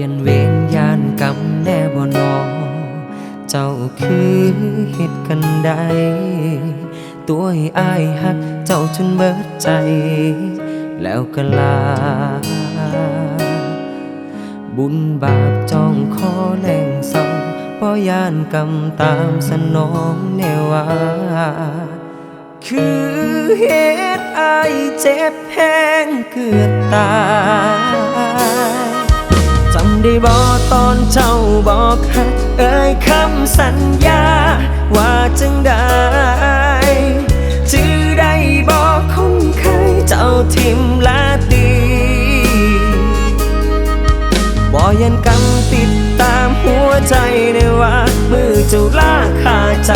ยันเวนยานกรรมแน่บ่นอ เจ้าคือเหตุกันใด ตัวให้อายหักเจ้าจนเบิดใจ แล้วก็ลา บุญบาปจองคอแหล่งเศร้าบ่ยานกรรมตามสนองแน่ว่าคือเหตุอายเจ็บแห้งเกือตาย ได้บ่ตอนเจ้าบอกฮักเอ่ยคำสัญญา ว่าจังได้จือได้บอกคนเคยเจ้าทิมลาตีบ่ยันกำติดตามหัวใจในว่า มือเจ้าลาขาใจ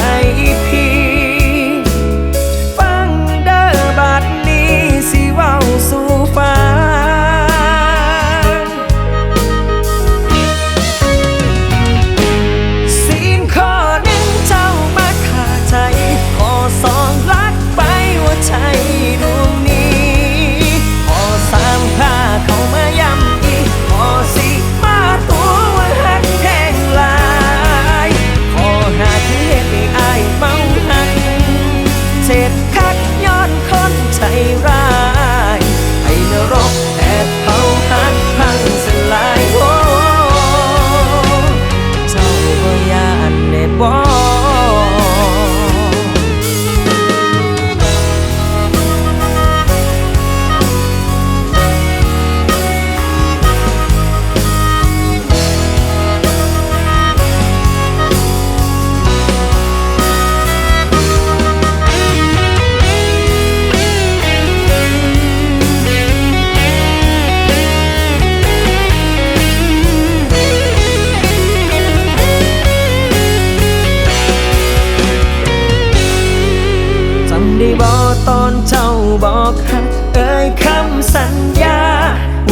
ตอนเจ้าบอกฮักเอ่ยคำสัญญา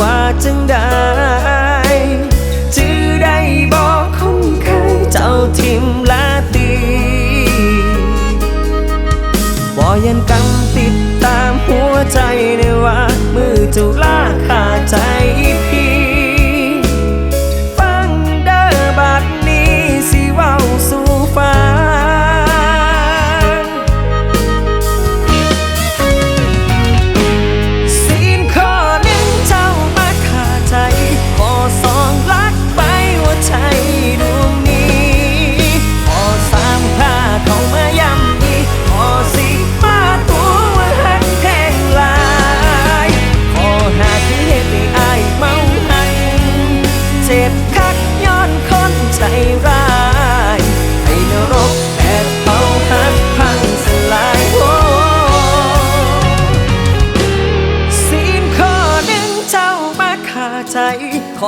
ว่าจังได้จือได้บอกคงเคยเจ้าทิมลาตีบอยันกำติดตามหัวใจในว่า มือเจ้าลาขาดใจ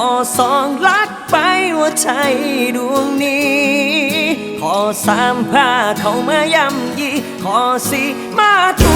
อสองลักไปว่าใจดวงนี้ ขอสามพาเข้ามาย่ำยี ขอสี่มาตัว